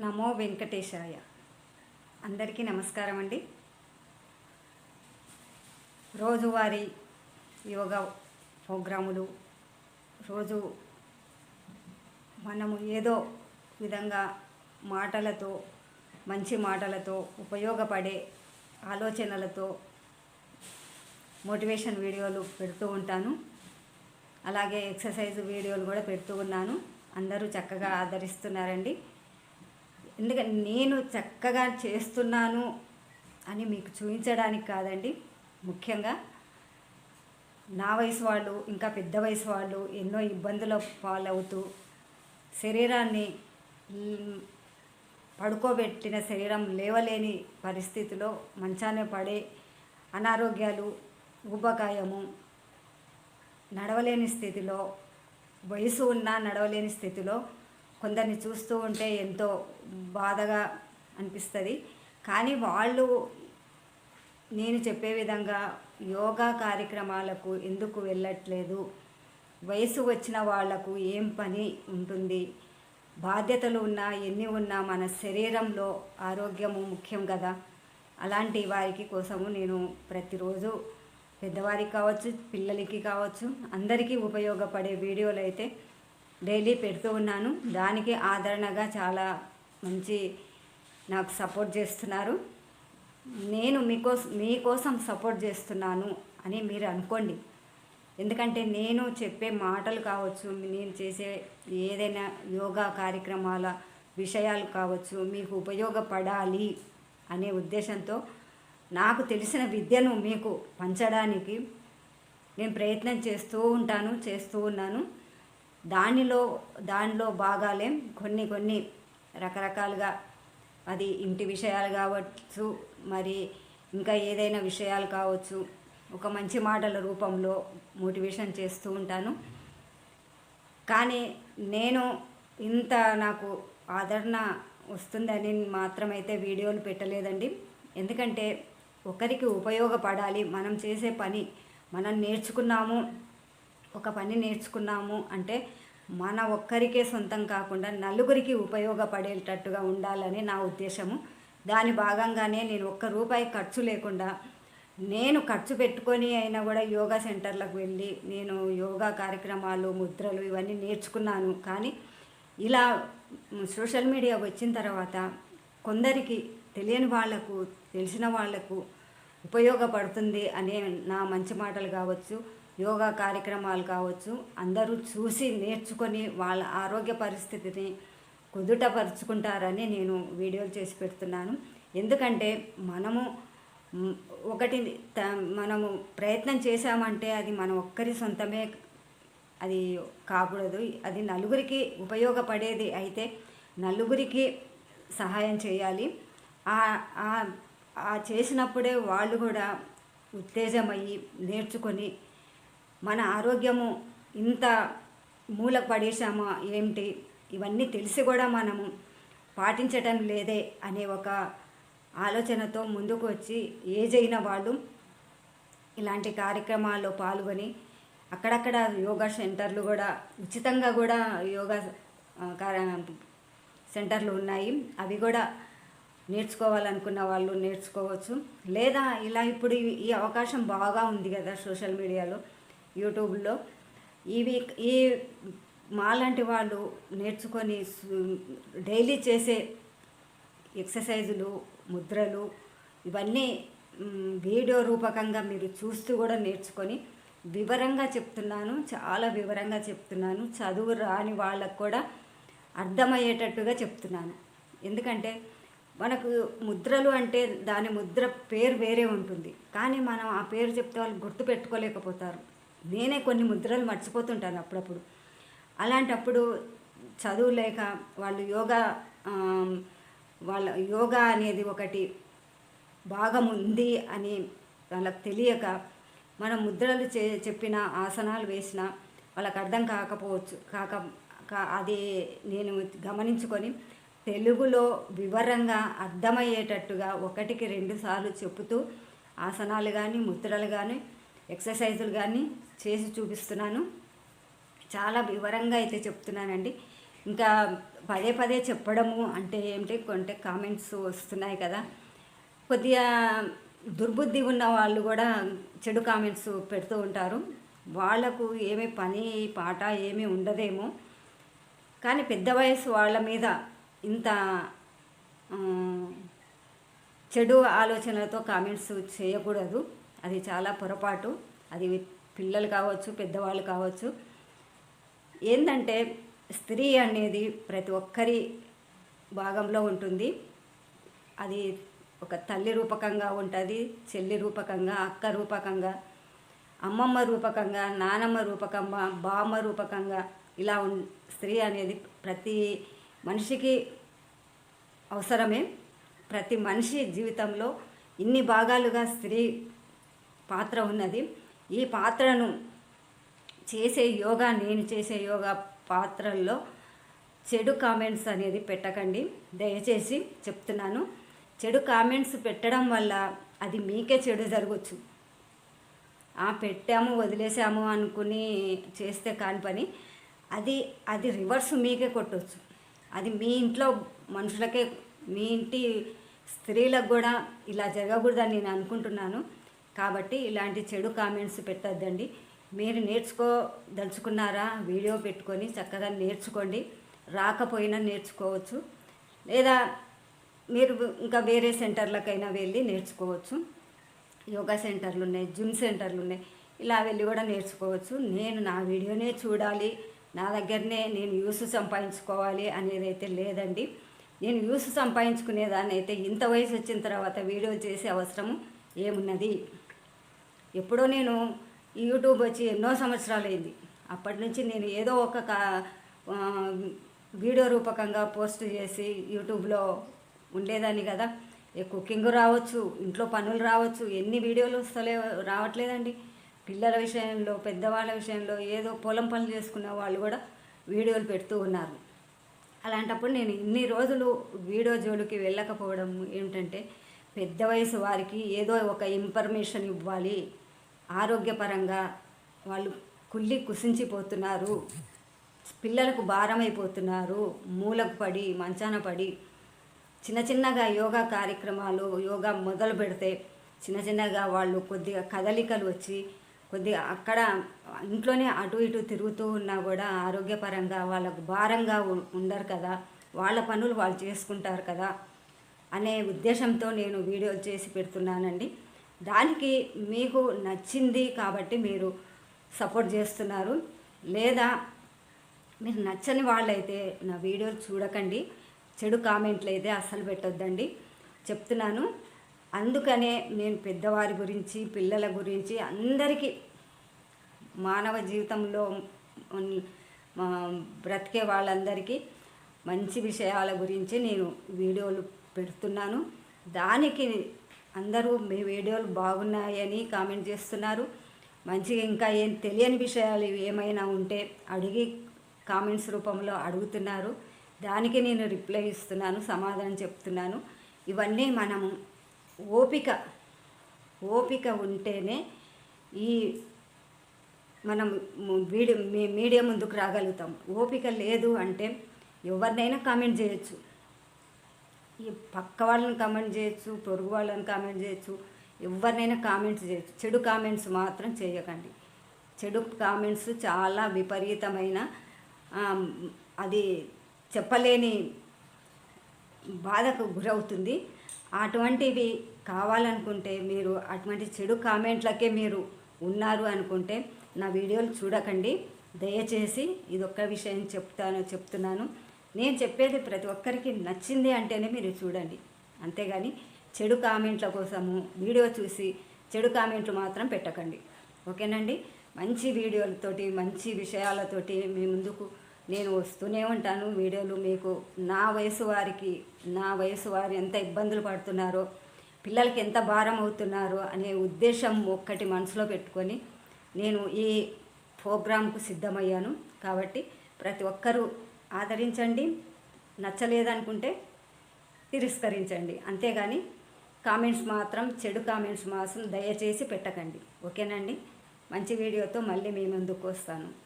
నమో వెంకటేశాయ. అందరికీ నమస్కారం అండి. రోజువారీ యోగా ప్రోగ్రాములు రోజు మనము ఏదో విధంగా మాటలతో మంచి మాటలతో ఉపయోగపడే ఆలోచనలతో మోటివేషన్ వీడియోలు పెడుతూ ఉంటాను. అలాగే ఎక్సర్సైజ్ వీడియోలు కూడా పెడుతూ ఉన్నాను. అందరూ చక్కగా ఆదరిస్తున్నారండి. ఎందుకంటే నేను చక్కగా చేస్తున్నాను అని మీకు చూపించడానికి కాదండి. ముఖ్యంగా నా వయసు వాళ్ళు ఇంకా పెద్ద వయసు వాళ్ళు ఎన్నో ఇబ్బందుల పాలవుతూ శరీరాన్ని పడుకోబెట్టిన శరీరం లేవలేని పరిస్థితిలో మంచానే పడే అనారోగ్యాలు ఊబకాయము నడవలేని స్థితిలో వయసు ఉన్నా నడవలేని స్థితిలో కొందరిని చూస్తూ ఉంటే ఎంతో బాధగా అనిపిస్తుంది. కానీ వాళ్ళు నేను చెప్పే విధంగా యోగా కార్యక్రమాలకు ఎందుకు వెళ్ళట్లేదు? వయసు వచ్చిన వాళ్ళకు ఏం పని ఉంటుంది? బాధ్యతలు ఉన్నా ఎన్ని ఉన్నా మన శరీరంలో ఆరోగ్యము ముఖ్యం కదా. అలాంటి వారికి కోసము నేను ప్రతిరోజు పెద్దవారికి కావచ్చు పిల్లలకి కావచ్చు అందరికీ ఉపయోగపడే వీడియోలు అయితే డైలీ పెడుతూ ఉన్నాను. దానికి ఆదరణగా చాలా మంచి నాకు సపోర్ట్ చేస్తున్నారు. నేను మీకోసం మీకోసం సపోర్ట్ చేస్తున్నాను అని మీరు అనుకోండి. ఎందుకంటే నేను చెప్పే మాటలు కావచ్చు నేను చేసే ఏదైనా యోగా కార్యక్రమాల విషయాలు కావచ్చు మీకు ఉపయోగపడాలి అనే ఉద్దేశంతో నాకు తెలిసిన విద్యను మీకు పంచడానికి నేను ప్రయత్నం చేస్తూ ఉంటాను చేస్తూ ఉన్నాను. దానిలో దానిలో భాగాలే? కొన్ని కొన్ని రకరకాలుగా అది ఇంటి విషయాలు కావచ్చు మరి ఇంకా ఏదైనా విషయాలు కావచ్చు. ఒక మంచి మాటల రూపంలో మోటివేషన్ చేస్తూ ఉంటాను. కానీ నేను ఇంత నాకు ఆదరణ వస్తుందని మాత్రమైతే వీడియోలు పెట్టలేదండి. ఎందుకంటే ఒకరికి ఉపయోగపడాలి మనం చేసే పని మనం నేర్చుకున్నాము ఒక పని నేర్చుకున్నాము అంటే మన ఒక్కరికే సొంతం కాకుండా నలుగురికి ఉపయోగపడేటట్టుగా ఉండాలని నా ఉద్దేశము. దాని భాగంగానే నేను ఒక్క రూపాయి ఖర్చు లేకుండా నేను ఖర్చు పెట్టుకొని అయినా కూడా యోగా సెంటర్లకు వెళ్ళి నేను యోగా కార్యక్రమాలు ముద్రలు ఇవన్నీ నేర్చుకున్నాను. కానీ ఇలా సోషల్ మీడియా వచ్చిన తర్వాత కొందరికి తెలియని వాళ్ళకు తెలిసిన వాళ్ళకు ఉపయోగపడుతుంది అనే నా మంచి మాటలు కావచ్చు. యోగా కార్యక్రమాలు కావచ్చు అందరూ చూసి నేర్చుకొని వాళ్ళ ఆరోగ్య పరిస్థితిని కుదుటపరుచుకుంటారని నేను వీడియోలు చేసి పెడుతున్నాను. ఎందుకంటే మనము ఒకటి త- మనము ప్రయత్నం చేశామంటే అది మన ఒక్కరి సొంతమే అది కాకూడదు. అది నలుగురికి ఉపయోగపడేది అయితే నలుగురికి సహాయం చేయాలి. ఆ చేసినప్పుడే వాళ్ళు కూడా ఉత్తేజమయ్యి నేర్చుకొని మన ఆరోగ్యము ఇంత మూల పడేశామా ఏమిటి? ఇవన్నీ తెలిసి కూడా మనము పాటించటం లేదే అనే ఒక ఆలోచనతో ముందుకు వచ్చి ఏజ్ అయిన వాళ్ళు ఇలాంటి కార్యక్రమాల్లో పాల్గొని అక్కడక్కడ యోగా సెంటర్లు కూడా ఉచితంగా కూడా యోగా కార- సెంటర్లు ఉన్నాయి. అవి కూడా నేర్చుకోవాలనుకున్న వాళ్ళు నేర్చుకోవచ్చు. లేదా ఇలా ఇప్పుడు ఈ అవకాశం బాగా ఉంది కదా సోషల్ మీడియాలో. యూట్యూబ్లో. ఇవి ఈ మాలాంటి వాళ్ళు నేర్చుకొని డైలీ చేసే ఎక్సర్సైజులు ముద్రలు ఇవన్నీ వీడియో రూపకంగా మీరు చూస్తూ కూడా నేర్చుకొని వివరంగా చెప్తున్నాను చాలా వివరంగా చెప్తున్నాను చదువు రాని వాళ్ళకు కూడా అర్థమయ్యేటట్టుగా చెప్తున్నాను. ఎందుకంటే మనకు ముద్రలు అంటే దాని ముద్ర పేరు వేరే ఉంటుంది. కానీ మనం ఆ పేరు చెప్తే వాళ్ళు గుర్తు పెట్టుకోలేకపోతారు నేనే కొన్ని ముద్రలు మర్చిపోతుంటాను అప్పుడప్పుడు. అలాంటప్పుడు చదువు లేక వాళ్ళు యోగా వాళ్ళ యోగా అనేది ఒకటి భాగం ఉంది అని వాళ్ళకి తెలియక మనం ముద్రలు చే చెప్పిన ఆసనాలు వేసిన వాళ్ళకి అర్థం కాకపోవచ్చు కాక అది నేను గమనించుకొని తెలుగులో వివరంగా అర్థమయ్యేటట్టుగా ఒకటికి రెండు సార్లు చెబుతూ ఆసనాలు కానీ ముద్రలు కానీ ఎక్సర్సైజులు కానీ చేసి చూపిస్తున్నాను. చాలా వివరంగా అయితే చెప్తున్నానండి. ఇంకా పదే పదే చెప్పడము అంటే ఏమిటి కొంటే కామెంట్స్ వస్తున్నాయి కదా. కొద్దిగా దుర్బుద్ధి ఉన్న వాళ్ళు కూడా చెడు కామెంట్స్ పెడుతూ ఉంటారు. వాళ్ళకు ఏమీ పని పాట ఏమీ ఉండదేమో. కానీ పెద్ద వయసు వాళ్ళ మీద ఇంత చెడు ఆలోచనలతో కామెంట్స్ చేయకూడదు. అది చాలా పొరపాటు. అది పిల్లలు కావచ్చు పెద్దవాళ్ళు కావచ్చు. ఏంటంటే స్త్రీ అనేది ప్రతి ఒక్కరి భాగంలో ఉంటుంది. అది ఒక తల్లి రూపకంగా ఉంటుంది చెల్లి రూపకంగా అక్క రూపకంగా అమ్మమ్మ రూపకంగా నానమ్మ రూపకంగా బామ్మ రూపకంగా ఇలా ఉన్ స్త్రీ అనేది ప్రతి మనిషికి అవసరమే. ప్రతి మనిషి జీవితంలో ఇన్ని భాగాలుగా స్త్రీ పాత్ర ఉన్నది. ఈ పాత్రను చేసే యోగా నేను చేసే యోగా పాత్రల్లో చెడు కామెంట్స్ అనేది పెట్టకండి. దయచేసి చెప్తున్నాను. చెడు కామెంట్స్ పెట్టడం వల్ల అది మీకే చెడు జరగచ్చు. ఆ పెట్టాము వదిలేసాము అనుకుని చేస్తే కాని పని. అది అది రివర్స్ మీకే కొట్టవచ్చు అది మీ ఇంట్లో మనుషులకే మీ ఇంటి స్త్రీలకు కూడా ఇలా జరగకూడదని నేను అనుకుంటున్నాను. కాబట్టి ఇలాంటి చెడు కామెంట్స్ పెట్టద్దండి. మీరు నేర్చుకోదలుచుకున్నారా? వీడియో పెట్టుకొని చక్కగా నేర్చుకోండి. రాకపోయినా నేర్చుకోవచ్చు. లేదా మీరు ఇంకా వేరే సెంటర్లకైనా వెళ్ళి నేర్చుకోవచ్చు. యోగా సెంటర్లు ఉన్నాయి జిమ్ సెంటర్లు ఉన్నాయి ఇలా వెళ్ళి కూడా నేర్చుకోవచ్చు. నేను నా వీడియోనే చూడాలి. నా దగ్గరనే నేను యూస్ సంపాదించుకోవాలి అనేది అయితే లేదండి. నేను యూస్ సంపాదించుకునేదాన్ని అయితే ఇంత వయసు వచ్చిన తర్వాత వీడియో చేసే అవసరం ఏమున్నది? ఎప్పుడో నేను యూట్యూబ్ వచ్చి ఎన్నో సంవత్సరాలు అయింది అప్పటి నుంచి నేను ఏదో ఒక కా- వీడియో రూపకంగా పోస్ట్ చేసి యూట్యూబ్లో ఉండేదాన్ని కదా. ఏ కుకింగ్ రావచ్చు ఇంట్లో పనులు రావచ్చు ఎన్ని వీడియోలు వస్తలే రావట్లేదండి. పిల్లల విషయంలో పెద్దవాళ్ళ విషయంలో ఏదో పొలం పనులు చేసుకున్న వాళ్ళు కూడా వీడియోలు పెడుతూ ఉన్నారు. అలాంటప్పుడు నేను ఇన్ని రోజులు వీడియో జోలికి వెళ్ళకపోవడం ఏమిటంటే పెద్ద వయసు వారికి ఏదో ఒక ఇన్ఫర్మేషన్ ఇవ్వాలి. ఆరోగ్యపరంగా వాళ్ళు కుళ్ళి కుసించిపోతున్నారు. పిల్లలకు భారమైపోతున్నారు. మూలకు పడి మంచాన పడి చిన్న చిన్నగా యోగా కార్యక్రమాలు యోగా మొదలు పెడితే చిన్న చిన్నగా వాళ్ళు కొద్దిగా కదలికలు వచ్చి కొద్దిగా అక్కడ ఇంట్లోనే అటు ఇటు తిరుగుతూ ఉన్నా కూడా ఆరోగ్యపరంగా వాళ్ళకు భారంగా ఉండరు కదా. వాళ్ళ పనులు వాళ్ళు చేసుకుంటారు కదా. అనే ఉద్దేశంతో నేను వీడియో చేసి పెడుతున్నానండి. దానికి మీకు నచ్చింది కాబట్టి మీరు సపోర్ట్ చేస్తున్నారు. లేదా మీరు నచ్చని వాళ్ళైతే నా వీడియోలు చూడకండి. చెడు కామెంట్లు అయితే అస్సలు పెట్టొద్దండి. చెప్తున్నాను. అందుకనే నేను పెద్దవారి గురించి పిల్లల గురించి అందరికీ మానవ జీవితంలో బ్రతికే వాళ్ళందరికీ మంచి విషయాల గురించి నేను వీడియోలు పెడుతున్నాను. దానికి అందరూ మీ వీడియోలు బాగున్నాయని కామెంట్ చేస్తున్నారు. మంచిగా ఇంకా ఏం తెలియని విషయాలు ఏమైనా ఉంటే అడిగి కామెంట్స్ రూపంలో అడుగుతున్నారు. దానికి నేను రిప్లై ఇస్తున్నాను సమాధానం చెప్తున్నాను. ఇవన్నీ మనము ఓపిక ఓపిక ఉంటేనే ఈ మనం వీడియో మీ మీడియా ముందుకు రాగలుగుతాం. ఓపిక లేదు అంటే ఎవరినైనా కామెంట్ చేయొచ్చు. ఈ పక్క వాళ్ళని కామెంట్ చేయొచ్చు పొరుగు వాళ్ళని కామెంట్ చేయొచ్చు ఎవరినైనా కామెంట్స్ చేయొచ్చు. చెడు కామెంట్స్ మాత్రం చేయకండి. చెడు కామెంట్స్ చాలా విపరీతమైన అది చెప్పలేని బాధకు గురవుతుంది. అటువంటివి కావాలనుకుంటే మీరు అటువంటి చెడు కామెంట్లకే మీరు ఉన్నారు అనుకుంటే నా వీడియోలు చూడకండి. దయచేసి ఇది ఒక్క విషయం చెప్తాను చెప్తున్నాను. నేను చెప్పేది ప్రతి ఒక్కరికి నచ్చింది అంటేనే మీరు చూడండి. అంతేగాని చెడు కామెంట్ల కోసము వీడియో చూసి చెడు కామెంట్లు మాత్రం పెట్టకండి. ఓకేనండి? మంచి వీడియోలతోటి మంచి విషయాలతోటి మీ ముందుకు నేను వస్తూనే ఉంటాను. వీడియోలు మీకు నా వయసు వారికి నా వయసు వారు ఎంత ఇబ్బందులు పడుతున్నారో పిల్లలకి ఎంత భారం అవుతున్నారో అనే ఉద్దేశం ఒక్కటి మనసులో పెట్టుకొని నేను ఈ ప్రోగ్రాంకు సిద్ధమయ్యాను. కాబట్టి ప్రతి ఒక్కరూ ఆదరించండి నచ్చలేదనుకుంటే తిరస్కరించండి. అంతేగాని కామెంట్స్ మాత్రం చెడు కామెంట్స్ మాత్రం దయచేసి పెట్టకండి. ఓకేనండి? మంచి వీడియోతో మళ్ళీ మీ ముందుకు వస్తాను.